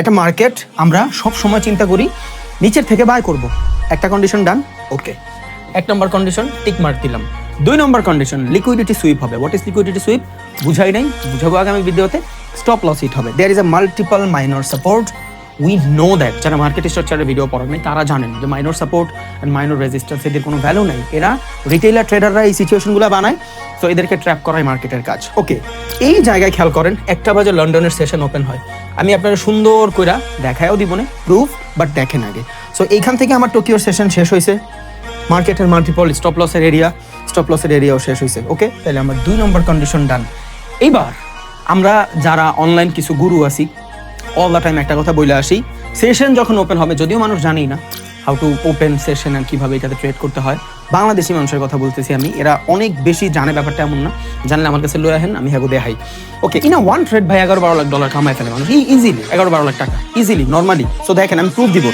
একটা মার্কেট আমরা সব সময় চিন্তা করি, নিচের থেকে বাই করব। একটা কন্ডিশন ডান ওকে এক নম্বর কন্ডিশন টিক মার্ক দিলাম। দুই নম্বর কন্ডিশন লিকুইডিটি সুইপ হবে। হোয়াট ইজ লিকুইডিটি সুইপ বুঝাই নাই, বুঝাবো আগামী ভিডিওতে। স্টপ লস হিট হবে। There is a multiple minor support we know that যারা মার্কেট স্ট্রাকচারের ভিডিও পড়ান তারা জানেন যে minor support and minor resistance এদের কোনো ভ্যালু নেই। এরা রিটেলার ট্রেডাররা এই সিচুয়েশনগুলো বানায় তো এদেরকে ট্র্যাপ করাই মার্কেটের কাজ। ওকে এই জায়গায় খেয়াল করেন, একটা বাজে লন্ডনের সেশন ওপেন হয়। আমি আপনারা সুন্দর কইরা দেখায়ও দিব না প্রুফ বাট দেখেন আগে। সো এইখান থেকে আমার টোকিওর সেশন শেষ হয়েছে মার্কেটের মাল্টিপল স্টপ লসের এরিয়া স্টপ লসের এরিয়াও শেষ হয়েছে ওকে তাহলে আমার দুই নম্বর কন্ডিশন ডান এইবার আমরা যারা অনলাইন কিছু গুরু আছি অল দ্য টাইম একটা কথা বলে আসি সেশন যখন ওপেন হবে, যদিও মানুষ জানেই না হাউ টু ওপেন সেশন আর কীভাবে এটাতে ট্রেড করতে হয়। বাংলাদেশি মানুষের কথা বলতেছি আমি। এরা অনেক বেশি জানে ব্যাপারটা এমন না। জানলে আমার কাছে লয়ে আহেন, আমি হ্যাগো দেহাই ওকে ইন ওয়ান ট্রেড ভাই, এগারো বারো লাখ ডলার কামায় ফেলে মানুষ। ইজিলি এগারো বারো লাখ টাকা। ইজিলি নর্মালি সো দেখেন, আমি প্রুফ দিব।